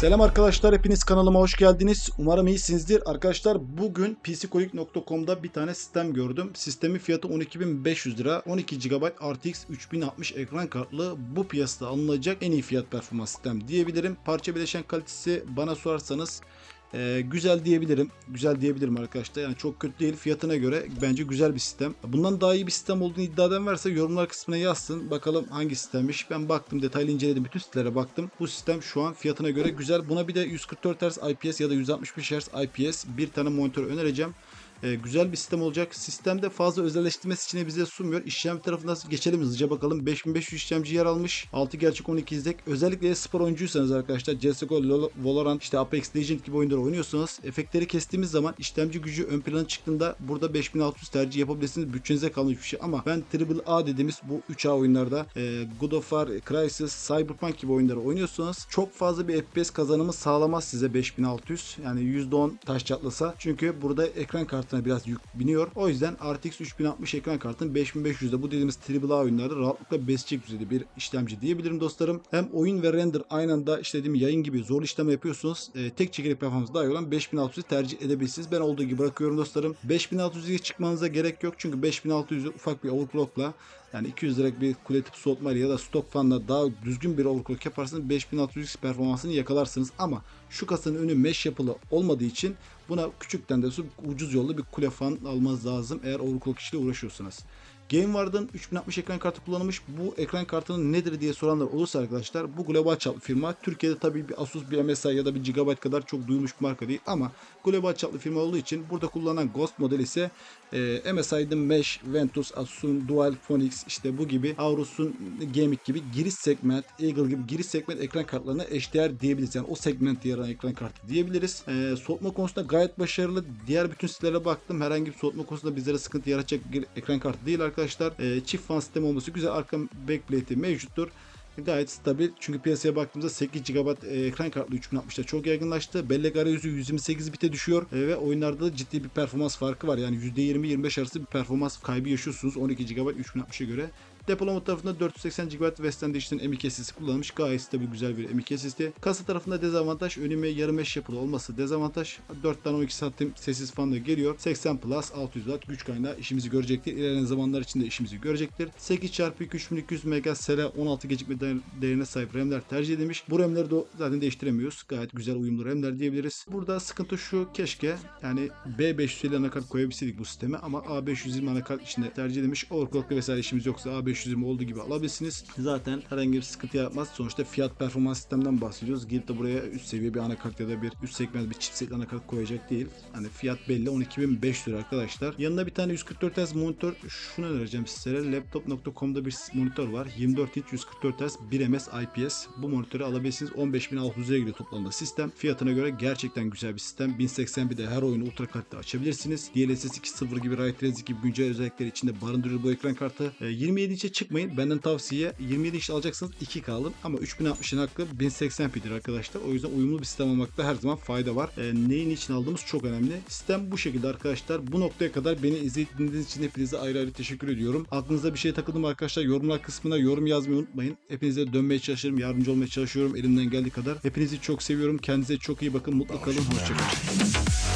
Selam arkadaşlar hepiniz kanalıma hoş geldiniz. Umarım iyisinizdir. Arkadaşlar bugün pckolik.com'da bir tane sistem gördüm. Sistemin fiyatı 12.500 lira. 12 GB RTX 3060 ekran kartlı bu piyasada alınacak en iyi fiyat performans sistem diyebilirim. Parça bileşen kalitesi bana sorarsanız ee, güzel diyebilirim. Güzel diyebilirim arkadaşlar. Yani çok kötü değil. Fiyatına göre bence güzel bir sistem. Bundan daha iyi bir sistem olduğunu iddia eden varsa yorumlar kısmına yazsın. Bakalım hangi sistemmiş. Ben baktım detaylı inceledim. Bütün sitelere baktım. Bu sistem şu an fiyatına göre güzel. Buna bir de 144 Hz IPS ya da 165 Hz IPS bir tane monitör önereceğim. Ee, güzel bir sistem olacak. Sistemde fazla özelleştirme seçeneği bize sunmuyor. İşlemci tarafına geçelim hızlıca bakalım. 5500 işlemci yer almış. 6 gerçek 12 izlek. Özellikle spor oyuncuysanız arkadaşlar CSGO, Valorant, işte Apex Legends gibi oyunları oynuyorsanız efektleri kestiğimiz zaman işlemci gücü ön plana çıktığında burada 5600 tercih yapabilirsiniz. Bütçenize kalmış bir şey ama ben AAA dediğimiz bu 3A oyunlarda e, God of War, Crysis, Cyberpunk gibi oyunları oynuyorsanız çok fazla bir FPS kazanımı sağlamaz size 5600. Yani %10 taş çatlasa. Çünkü burada ekran kartına biraz yük biniyor. O yüzden RTX 3060 ekran kartının 5500'de bu dediğimiz AAA oyunlarda rahatlıkla besleyecek düzeyde bir işlemci diyebilirim dostlarım. Hem oyun ve render aynı anda işte dediğim yayın gibi zor işlem yapıyorsunuz. E, tek çekirdek performansı daha iyi olan 5600'ü tercih edebilirsiniz. Ben olduğu gibi bırakıyorum dostlarım. 5600'e çıkmanıza gerek yok. Çünkü 5600'ü ufak bir overclockla yani 200 liralık bir kule tipi soğutmayla ya da stok fanla daha düzgün bir overclock yaparsanız 5600 performansını yakalarsınız. Ama şu kasanın önü mesh yapılı olmadığı için buna küçükten de ucuz yollu bir kule fan almanız lazım eğer overclock işiyle uğraşıyorsanız. GameWard'ın 3060 ekran kartı kullanılmış. Bu ekran kartının nedir diye soranlar olursa arkadaşlar bu global çaplı firma. Türkiye'de tabii bir Asus, bir MSI ya da bir Gigabyte kadar çok duyulmuş bir marka değil ama global çaplı firma olduğu için burada kullanılan Ghost modeli ise e, MSI'ın Mesh, Ventus, Asus'un Dual Phonics işte bu gibi Aorus'un Gaming gibi giriş segment, Eagle gibi giriş segment ekran kartlarına eşdeğer diyebiliriz. Yani o segment yer ekran kartı diyebiliriz. E, soğutma konusunda gayet başarılı. Diğer bütün sitelere baktım. Herhangi bir soğutma konusunda bizlere sıkıntı yaratacak bir ekran kartı değil arkadaşlar. E, çift fan sistemi olması güzel. Arka backplate'i mevcuttur gayet stabil. Çünkü piyasaya baktığımızda 8 GB ekran kartlı 3060'da çok yaygınlaştı. Bellek arayüzü 128 bite düşüyor e, ve oyunlarda da ciddi bir performans farkı var. Yani %20-25 arası bir performans kaybı yaşıyorsunuz 12 GB 3060'a göre. Depolama tarafında 480 GB Western Digital'in M.2 SSD kullanılmış. Gayet stabil güzel bir M.2 SSD. Kasa tarafında dezavantaj önüme yarım eş yapılı olması dezavantaj. 4 tane 12 santim sessiz fanla geliyor. 80 plus 600 watt güç kaynağı işimizi görecektir. İlerleyen zamanlar içinde işimizi görecektir. 8 x 3200 MHz SL 16 gecikme değerine sahip RAM'ler tercih edilmiş. Bu RAM'leri de zaten değiştiremiyoruz. Gayet güzel uyumlu RAM'ler diyebiliriz. Burada sıkıntı şu keşke yani B550 anakart koyabilseydik bu sisteme ama A520 anakart içinde tercih edilmiş. Overclock'ta vesaire işimiz yoksa A520 olduğu gibi alabilirsiniz. Zaten herhangi bir sıkıntı yaratmaz. Sonuçta fiyat performans sistemden bahsediyoruz. Gidip de buraya üst seviye bir anakart ya da bir üst segment bir chipset anakart koyacak değil. Hani fiyat belli 12.500 lira arkadaşlar. Yanında bir tane 144 Hz monitör şunu önereceğim sizlere. Laptop.com'da bir monitör var. 24 inç 144 Hz 1 ms IPS. Bu monitörü alabilirsiniz. 15.600 liraya giriyor toplamda sistem. Fiyatına göre gerçekten güzel bir sistem. 1080 bir de her oyunu ultra kalitede açabilirsiniz. DLSS 2.0 gibi Ray Tracing gibi güncel özellikleri içinde barındırır bu ekran kartı. E, 27 inçe çıkmayın. Benden tavsiye 27 inç alacaksınız 2K alın ama 3060'ın hakkı 1080p'dir arkadaşlar. O yüzden uyumlu bir sistem almakta her zaman fayda var. E, neyin için aldığımız çok önemli. Sistem bu şekilde arkadaşlar. Bu noktaya kadar beni izlediğiniz için hepinize ayrı ayrı teşekkür ediyorum. Aklınıza bir şey takıldı mı arkadaşlar yorumlar kısmına yorum yazmayı unutmayın. Hepinize dönmeye çalışırım. Yardımcı olmaya çalışıyorum elimden geldiği kadar. Hepinizi çok seviyorum. Kendinize çok iyi bakın. Mutlu kalın. Hoşçakalın.